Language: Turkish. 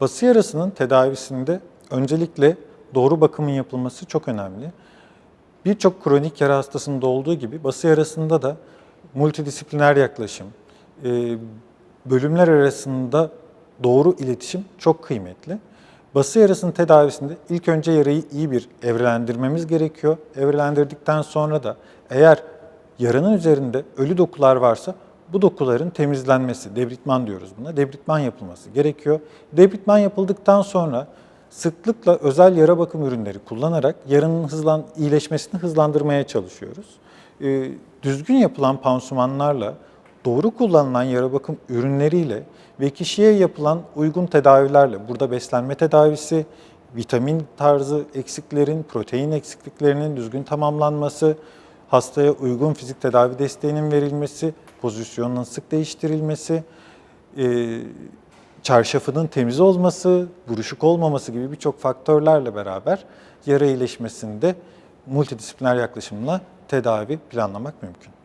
Bası yarasının tedavisinde öncelikle doğru bakımın yapılması çok önemli. Birçok kronik yara hastasında olduğu gibi bası yarasında da multidisipliner yaklaşım, e, bölümler arasında doğru iletişim çok kıymetli. Bası yarasının tedavisinde ilk önce yarayı iyi bir evrelendirmemiz gerekiyor. Evrelendirdikten sonra da eğer yaranın üzerinde ölü dokular varsa bu dokuların temizlenmesi, debritman diyoruz buna, debritman yapılması gerekiyor. Debritman yapıldıktan sonra sıklıkla özel yara bakım ürünleri kullanarak yaranın hızlan, iyileşmesini hızlandırmaya çalışıyoruz. Ee, düzgün yapılan pansumanlarla, doğru kullanılan yara bakım ürünleriyle ve kişiye yapılan uygun tedavilerle, burada beslenme tedavisi, vitamin tarzı eksiklerin, protein eksikliklerinin düzgün tamamlanması, hastaya uygun fizik tedavi desteğinin verilmesi, pozisyonunun sık değiştirilmesi, e, çarşafının temiz olması, buruşuk olmaması gibi birçok faktörlerle beraber yara iyileşmesinde multidisipliner yaklaşımla tedavi planlamak mümkün.